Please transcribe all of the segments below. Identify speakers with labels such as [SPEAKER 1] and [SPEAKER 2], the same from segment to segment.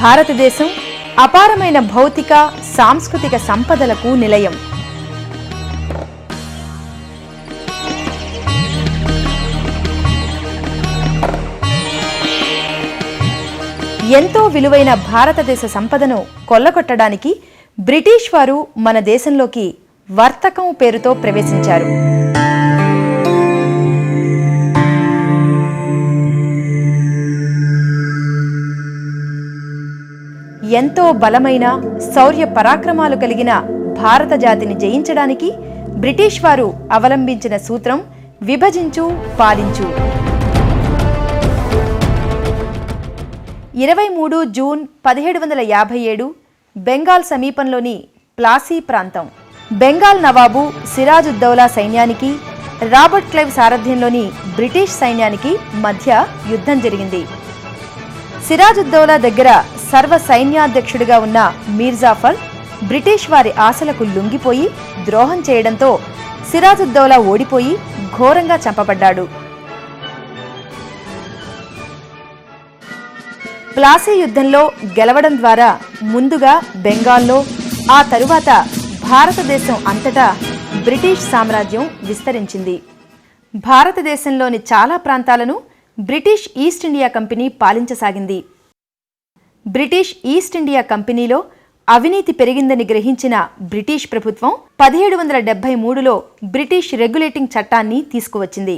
[SPEAKER 1] భారతదేశం అపారమైన భౌతిక సాంస్కృతిక సంపదలకు నిలయం. ఎంతో విలువైన భారతదేశ సంపదను కొల్లగొట్టడానికి బ్రిటిష్ వారు మన దేశంలోకి వర్తకం పేరుతో ప్రవేశించారు. ఎంతో బలమైన శౌర్య పరాక్రమాలు కలిగిన భారత జాతిని జయించడానికి బ్రిటిష్ వారు అవలంబించిన సూత్రం విభజించు పాలించు. ఇరవై మూడు జూన్ పదిహేడు వందల యాభై ఏడు బెంగాల్ సమీపంలోని ప్లాసీ ప్రాంతం. బెంగాల్ నవాబు సిరాజుద్దౌలా సైన్యానికి రాబర్ట్ క్లైవ్ సారథ్యంలోని బ్రిటిష్ సైన్యానికి మధ్య యుద్ధం జరిగింది. సిరాజుద్దౌలా దగ్గర సర్వ సైన్యాధ్యక్షుడిగా ఉన్న మీర్జాఫర్ బ్రిటిష్ వారి ఆశలకు లొంగిపోయి ద్రోహం చేయడంతో సిరాజుద్దౌలా ఓడిపోయి ఘోరంగా చంపబడ్డాడు. ప్లాసీ యుద్ధంలో గెలవడం ద్వారా ముందుగా బెంగాల్లో ఆ తరువాత భారతదేశం అంతటా బ్రిటిష్ సామ్రాజ్యం విస్తరించింది. భారతదేశంలోని చాలా ప్రాంతాలను బ్రిటిష్ ఈస్ట్ ఇండియా కంపెనీ పాలించసాగింది. బ్రిటిష్ ఈస్ట్ ఇండియా కంపెనీలో అవినీతి పెరిగిందని గ్రహించిన బ్రిటిష్ ప్రభుత్వం పదిహేడు వందల డెబ్బై మూడులో బ్రిటిష్ రెగ్యులేటింగ్ చట్టాన్ని తీసుకువచ్చింది.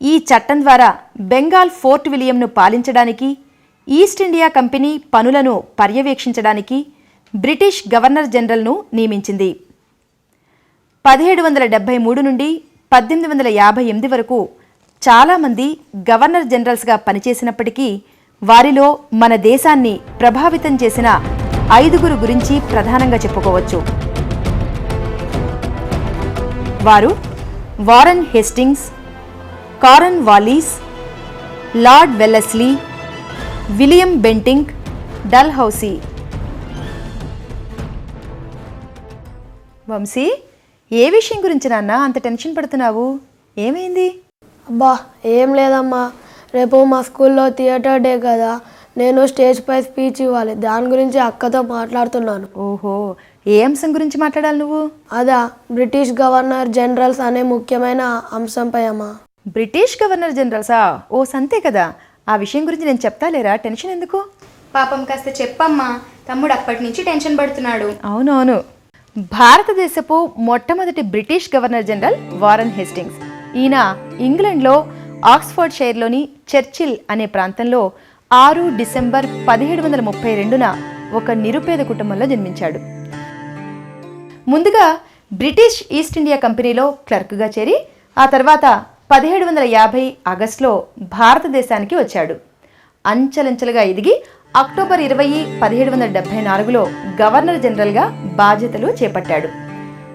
[SPEAKER 1] ఈ చట్టం ద్వారా బెంగాల్ ఫోర్ట్ విలియంను పాలించడానికి ఈస్ట్ ఇండియా కంపెనీ పనులను పర్యవేక్షించడానికి బ్రిటిష్ గవర్నర్ జనరల్ను నియమించింది. పదిహేడు వందల డెబ్బై మూడు నుండి పద్దెనిమిది వందల యాభై ఎనిమిది వరకు చాలామంది గవర్నర్ జనరల్స్గా పనిచేసినప్పటికీ వారిలో మన దేశాన్ని ప్రభావితం చేసిన ఐదుగురు గురించి ప్రధానంగా చెప్పుకోవచ్చు. వారు Warren Hastings Cornwallis Lord Wellesley William Bentinck Dalhousie Vamsi ఏ విషయం గురించి నాన్న అంత టెన్షన్ పడుతున్నావు? ఏమైంది?
[SPEAKER 2] అబ్బా ఏం లేదమ్మా. రేపు మా స్కూల్లో థియేటర్ డే కదా. నేను స్టేజ్ పై స్పీచ్ ఇవ్వాలి. దాని గురించి అక్కతో మాట్లాడుతున్నాను.
[SPEAKER 1] ఓహో ఏ అంశం గురించి మాట్లాడాలి నువ్వు?
[SPEAKER 2] అదా బ్రిటిష్ గవర్నర్ జనరల్స్ అనే ముఖ్యమైన అంశంపై అమ్మా.
[SPEAKER 1] British governor జనరల్సా? ఓ సంతే కదా. ఆ విషయం గురించి నేను చెప్తా లేరా? టెన్షన్ ఎందుకు?
[SPEAKER 3] పాపం కాస్త చెప్పమ్మా. తమ్ముడు అప్పటి నుంచి టెన్షన్ పడుతున్నాడు.
[SPEAKER 1] అవునవును. భారతదేశపు మొట్టమొదటి British governor general Warren Hastings. ఈయన ఇంగ్లండ్లో ఆక్స్ఫర్డ్ షైర్లోని చర్చిల్ అనే ప్రాంతంలో ఆరు డిసెంబర్ పదిహేడు వందల ముప్పై రెండున ఒక నిరుపేద కుటుంబంలో జన్మించాడు. ముందుగా బ్రిటిష్ ఈస్ట్ ఇండియా కంపెనీలో క్లర్క్గా చేరి ఆ తర్వాత పదిహేడు వందల యాభై ఆగస్టులో భారతదేశానికి వచ్చాడు. అంచెలంచెలుగా ఎదిగి అక్టోబర్ ఇరవై పదిహేడు వందల డెబ్బై నాలుగులో గవర్నర్ జనరల్గా బాధ్యతలు చేపట్టాడు.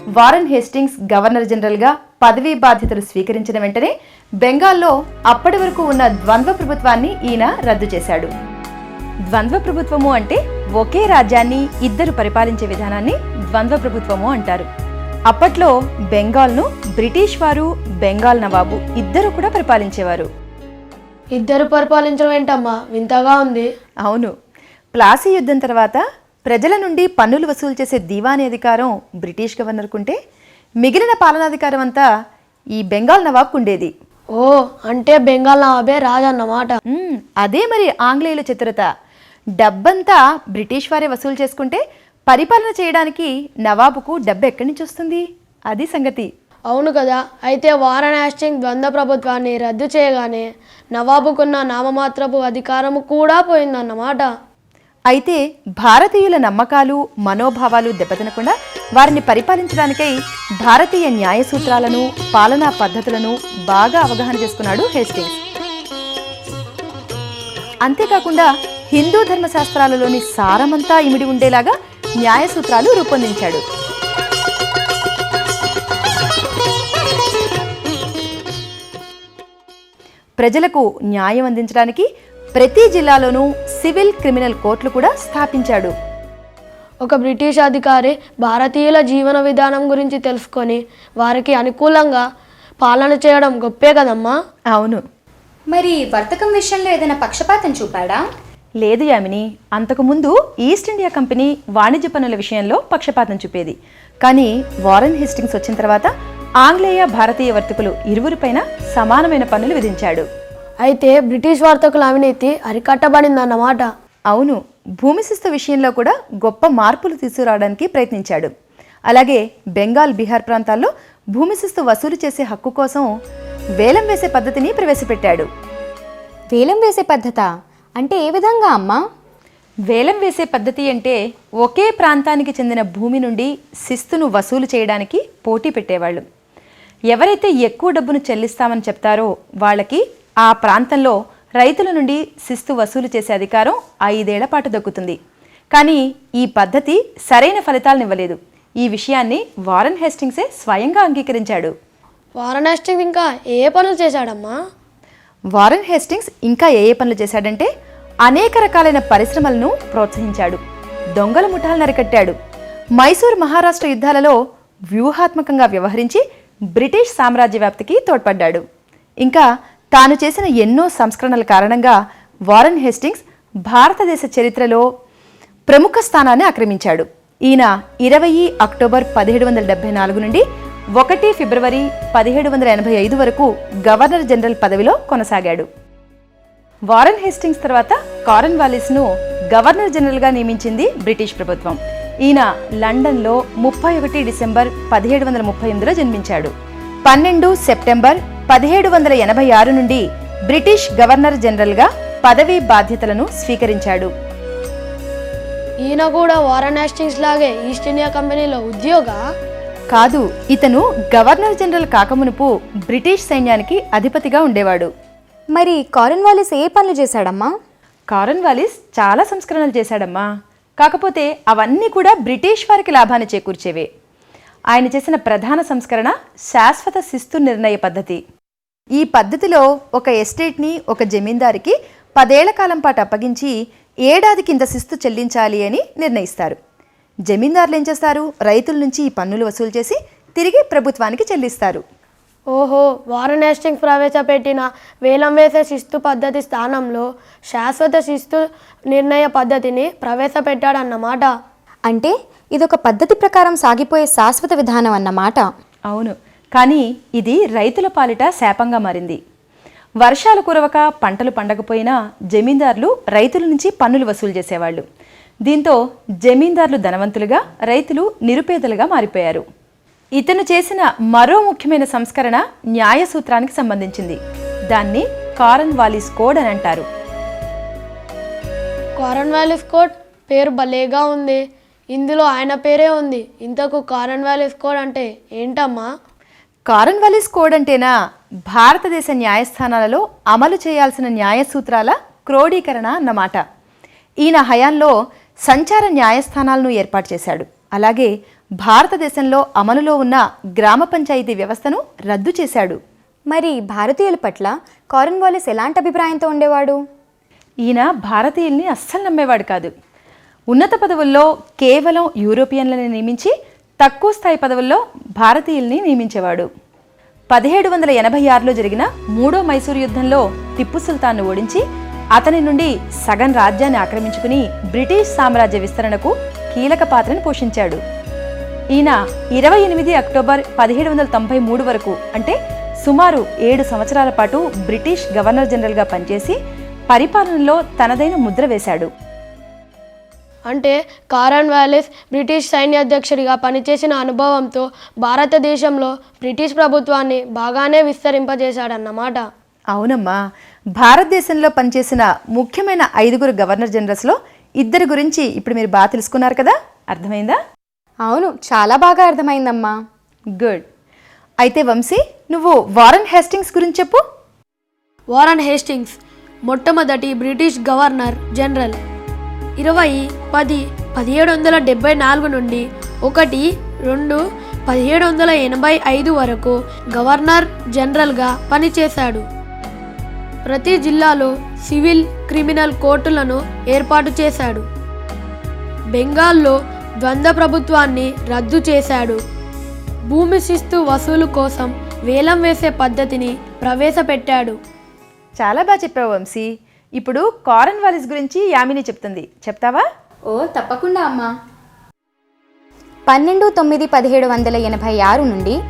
[SPEAKER 1] వారన్ హేస్టింగ్స్ గవర్నర్ జనరల్గా పదవీ బాధ్యతలు స్వీకరించిన వెంటనే బెంగాల్లో అప్పటి వరకు ఉన్న ద్వంద్వ ప్రభుత్వాన్ని ఈయన రద్దు చేశాడు. ద్వంద్వ ప్రభుత్వము అంటే ఒకే రాజ్యాన్ని ఇద్దరు పరిపాలించే విధానాన్ని ద్వంద్వ ప్రభుత్వము అంటారు. అప్పట్లో బెంగాల్ను బ్రిటిష్ వారు బెంగాల్ నవాబు ఇద్దరు కూడా పరిపాలించేవారు.
[SPEAKER 2] ఇద్దరు పరిపాలించడం ఏంటమ్మా? వింతగా ఉంది.
[SPEAKER 1] అవును. ప్లాసీ యుద్ధం తర్వాత ప్రజల నుండి పన్నులు వసూలు చేసే దీవానీ అధికారం బ్రిటిష్ గవర్నర్కుంటే మిగిలిన పాలనాధికారం అంతా ఈ బెంగాల్ నవాబ్కు ఉండేది
[SPEAKER 2] ఓ అంటే బెంగాల్ నవాబే రాజన్నమాట
[SPEAKER 1] అదే మరి ఆంగ్లేయుల చతురత. డబ్బంతా బ్రిటిష్ వారే వసూలు చేసుకుంటే పరిపాలన చేయడానికి నవాబుకు డబ్బు ఎక్కడి నుంచి వస్తుంది? అది సంగతి.
[SPEAKER 2] అవును కదా అయితే వారన్ హ్యాస్టింగ్ ద్వంద్వ ప్రభుత్వాన్ని రద్దు చేయగానే నవాబుకున్న నామమాత్రపు అధికారము కూడా పోయిందన్నమాట.
[SPEAKER 1] అయితే భారతీయుల నమ్మకాలు మనోభావాలు దెబ్బతినకుండా వారిని పరిపాలించడానికై భారతీయ న్యాయ సూత్రాలను పాలనా పద్ధతులను బాగా అవగాహన చేసుకున్నాడు హేస్టింగ్స్. అంతేకాకుండా హిందూ ధర్మశాస్త్రాలలోని సారమంతా ఇమిడి ఉండేలాగా న్యాయ సూత్రాలు రూపొందించాడు. ప్రజలకు న్యాయం అందించడానికి ప్రతి జిల్లాలోనూ సివిల్ క్రిమినల్ కోర్టులు కూడా స్థాపించాడు.
[SPEAKER 2] ఒక బ్రిటిష్ అధికారి భారతీయుల జీవన విధానం గురించి తెలుసుకొని వారికి అనుకూలంగా పాలన చేయడం గొప్పే కదమ్మా?
[SPEAKER 1] అవును.
[SPEAKER 3] మరి వర్తకం విషయంలో ఏదైనా పక్షపాతం చూపాడా?
[SPEAKER 1] లేదు యామిని. అంతకుముందు ఈస్ట్ ఇండియా కంపెనీ వాణిజ్య పన్నుల విషయంలో పక్షపాతం చూపేది. కానీ వారెన్ హేస్టింగ్స్ వచ్చిన తర్వాత ఆంగ్లేయ భారతీయ వర్తకులు ఇరువురిపైన సమానమైన పన్నులు విధించాడు.
[SPEAKER 2] అయితే బ్రిటిష్ వర్తకుల అవినీతి అరికట్టబడిందన్నమాట.
[SPEAKER 1] అవును భూమి శిస్తు విషయంలో కూడా గొప్ప మార్పులు తీసుకురావడానికి ప్రయత్నించాడు. అలాగే బెంగాల్ బీహార్ ప్రాంతాల్లో భూమి శిస్తు వసూలు చేసే హక్కు కోసం వేలం వేసే పద్ధతిని ప్రవేశపెట్టాడు.
[SPEAKER 4] వేలం వేసే పద్ధత? అంటే ఏ విధంగా అమ్మా?
[SPEAKER 1] వేలం వేసే పద్ధతి అంటే ఒకే ప్రాంతానికి చెందిన భూమి నుండి శిస్తును వసూలు చేయడానికి పోటీ పెట్టేవాళ్ళు. ఎవరైతే ఎక్కువ డబ్బును చెల్లిస్తామని చెప్తారో వాళ్ళకి ఆ ప్రాంతంలో రైతుల నుండి శిస్తు వసూలు చేసే అధికారం ఐదేళ్ళ పాటు దక్కుతుంది. కానీ ఈ పద్ధతి సరైన ఫలితాలనివ్వలేదు ఈ విషయాన్ని వారన్ హేస్టింగ్సే స్వయంగా అంగీకరించాడు.
[SPEAKER 2] వారణాసి ఇంకా ఏ పనులు చేశాడమ్మా?
[SPEAKER 1] వారన్ హేస్టింగ్స్ ఇంకా ఏ ఏ పనులు చేశాడంటే అనేక రకాలైన పరిశ్రమలను ప్రోత్సహించాడు. దొంగల ముఠాలను అరికట్టాడు మైసూర్ మహారాష్ట్ర యుద్ధాలలో వ్యూహాత్మకంగా వ్యవహరించి బ్రిటిష్ సామ్రాజ్య వ్యాప్తికి తోడ్పడ్డాడు. ఇంకా తాను చేసిన ఎన్నో సంస్కరణల కారణంగా వారన్ హేస్టింగ్స్ భారతదేశ చరిత్రలో ప్రముఖ స్థానాన్ని ఆక్రమించాడు. ఈయన ఇరవై అక్టోబర్ పదిహేడు వందల డెబ్బై నాలుగు నుండి ఒకటి ఫిబ్రవరి పదిహేడు వందల ఎనభై ఐదు వరకు గవర్నర్ జనరల్ పదవిలో కొనసాగాడు. వారన్ హేస్టింగ్స్ తర్వాత కారన్ వాలిస్ను గవర్నర్ జనరల్గా నియమించింది బ్రిటిష్ ప్రభుత్వం. ఈయన లండన్లో ముప్పై ఒకటి డిసెంబర్ పదిహేడు వందల ముప్పై ఎనిమిదిలో జన్మించాడు. పన్నెండు సెప్టెంబర్ పదిహేడు వందల ఎనభై ఆరు నుండి బ్రిటిష్ గవర్నర్ జనరల్గా పదవీ బాధ్యతలను స్వీకరించాడు.
[SPEAKER 2] ఈయన కూడా వారణాస్టింగ్స్ లాగే ఈస్ట్ ఇండియా కంపెనీలో ఉద్యోగ?
[SPEAKER 1] కాదు ఇతను గవర్నర్ జనరల్ కాకమునుపు బ్రిటిష్ సైన్యానికి అధిపతిగా ఉండేవాడు.
[SPEAKER 4] మరి కారన్ వాలిస్ ఏ పనులు చేశాడమ్మా?
[SPEAKER 1] కారన్ వాలిస్ చాలా సంస్కరణలు చేశాడమ్మా. కాకపోతే అవన్నీ కూడా బ్రిటిష్ వారికి లాభాన్ని చేకూర్చేవే. ఆయన చేసిన ప్రధాన సంస్కరణ శాశ్వత శిస్తు నిర్ణయ పద్ధతి. ఈ పద్ధతిలో ఒక ఎస్టేట్ని ఒక జమీందారికి పదేళ్ళ కాలం పాటు అప్పగించి ఏడాదికి ఇంత శిస్తు చెల్లించాలి అని నిర్ణయిస్తారు. జమీందారులు ఏం చేస్తారు? రైతుల నుంచి ఈ పన్నులు వసూలు చేసి తిరిగి ప్రభుత్వానికి చెల్లిస్తారు.
[SPEAKER 2] ఓహో వారణాస్టింగ్స్ ప్రవేశపెట్టిన వేలం వేసే శిస్తు పద్ధతి స్థానంలో శాశ్వత శిస్తు నిర్ణయ పద్ధతిని ప్రవేశపెట్టాడన్నమాట.
[SPEAKER 4] అంటే ఇదొక పద్ధతి ప్రకారం సాగిపోయే శాశ్వత విధానం అన్నమాట.
[SPEAKER 1] అవును. కానీ ఇది రైతుల పాలిట శాపంగా మారింది. వర్షాలు కురవక పంటలు పండకపోయినా జమీందారులు రైతుల నుంచి పన్నులు వసూలు చేసేవాళ్ళు. దీంతో జమీందారులు ధనవంతులుగా రైతులు నిరుపేదలుగా మారిపోయారు. ఇతను చేసిన మరో ముఖ్యమైన సంస్కరణ న్యాయ సూత్రానికి సంబంధించింది. దాన్ని కారన్ వాలిస్ కోడ్ అని అంటారు.
[SPEAKER 2] కారన్ వ్యాలీస్ కోడ్ పేరు భలేగా ఉంది. ఇందులో ఆయన పేరే ఉంది. ఇంతకు కారన్ వ్యాలీస్ కోడ్ అంటే ఏంటమ్మా?
[SPEAKER 1] కారన్ వాలిస్ కోడ్ అంటేనా? భారతదేశ న్యాయస్థానాలలో అమలు చేయాల్సిన న్యాయ సూత్రాల క్రోడీకరణ అన్నమాట. ఈయన హయాంలో సంచార న్యాయస్థానాలను ఏర్పాటు చేశాడు. అలాగే భారతదేశంలో అమలులో ఉన్న గ్రామ పంచాయతీ వ్యవస్థను రద్దు చేశాడు.
[SPEAKER 4] మరి భారతీయుల పట్ల కారన్ వాలిస్ ఎలాంటి అభిప్రాయంతో ఉండేవాడు?
[SPEAKER 1] ఈయన భారతీయుల్ని అస్సలు నమ్మేవాడు కాదు. ఉన్నత పదవుల్లో కేవలం యూరోపియన్లని నియమించి తక్కువ స్థాయి పదవుల్లో భారతీయుల్ని నియమించేవాడు. పదిహేడు వందల ఎనభై ఆరులో జరిగిన మూడో మైసూరు యుద్ధంలో టిప్పు సుల్తాన్ను ఓడించి అతని నుండి సగం రాజ్యాన్ని ఆక్రమించుకుని బ్రిటిష్ సామ్రాజ్య విస్తరణకు కీలక పాత్రను పోషించాడు. ఈయన ఇరవై ఎనిమిది అక్టోబర్ పదిహేడు వందల తొంభై మూడు వరకు అంటే సుమారు ఏడు సంవత్సరాల పాటు బ్రిటిష్ గవర్నర్ జనరల్గా పనిచేసి పరిపాలనలో తనదైన ముద్ర వేశాడు.
[SPEAKER 2] అంటే కారన్ వ్యాలీస్ బ్రిటిష్ సైన్యాధ్యక్షుడిగా పనిచేసిన అనుభవంతో భారతదేశంలో బ్రిటిష్ ప్రభుత్వాన్ని బాగానే విస్తరింపజేశాడన్నమాట.
[SPEAKER 1] అవునమ్మా. భారతదేశంలో పనిచేసిన ముఖ్యమైన ఐదుగురు గవర్నర్ జనరల్స్లో ఇద్దరి గురించి ఇప్పుడు మీరు బాగా తెలుసుకున్నారు కదా? అర్థమైందా?
[SPEAKER 4] అవును చాలా బాగా అర్థమైందమ్మా.
[SPEAKER 1] గుడ్. అయితే వంశీ నువ్వు వారన్ హేస్టింగ్స్ గురించి చెప్పు.
[SPEAKER 2] వారన్ హేస్టింగ్స్ మొట్టమొదటి బ్రిటిష్ గవర్నర్ జనరల్. ఇరవై పది పదిహేడు వందల డెబ్బై నాలుగు నుండి ఒకటి రెండు పదిహేడు వందల ఎనభై ఐదు వరకు గవర్నర్ జనరల్గా పనిచేశాడు. ప్రతి జిల్లాలో సివిల్ క్రిమినల్ కోర్టులను ఏర్పాటు చేశాడు. బెంగాల్లో ద్వంద్వ ప్రభుత్వాన్ని రద్దు చేశాడు. భూమి శిస్తు వసూలు కోసం వేలం వేసే పద్ధతిని ప్రవేశపెట్టాడు.
[SPEAKER 1] చాలా బాగా చెప్పావు వంశీ. ఇప్పుడు కారన్ వాలిస్ గురించి యామిని చెప్తుంది. చెప్తావా?
[SPEAKER 3] ఓ తప్పకుండా అమ్మా.
[SPEAKER 4] పన్నెండు తొమ్మిది పదిహేడు వందల ఎనభై ఆరు నుండి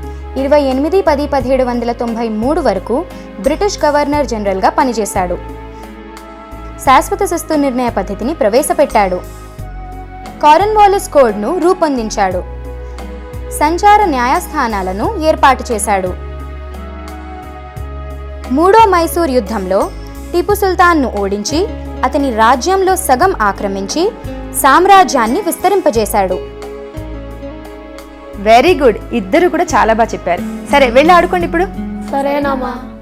[SPEAKER 4] ఇరవై ఎనిమిది పది పదిహేడు వందల తొంభై మూడు వరకు బ్రిటిష్ గవర్నర్ జనరల్గా పనిచేశాడు. శాశ్వత శిస్తు నిర్ణయ పద్ధతిని ప్రవేశపెట్టాడు. కారన్వాలిస్ కోడ్ను రూపొందించాడు. సంచార న్యాయస్థానాలను ఏర్పాటు చేశాడు. మూడో మైసూర్ యుద్ధంలో టిపు సుల్తాన్ను ఓడించి అతని రాజ్యంలో సగం ఆక్రమించి సామ్రాజ్యాన్ని విస్తరింపజేశాడు.
[SPEAKER 1] Very good. ఇద్దరు కూడా చాలా బాగా చెప్పారు. సరే వెళ్ళి ఆడుకోండి ఇప్పుడు.
[SPEAKER 2] సరేనమ్మా.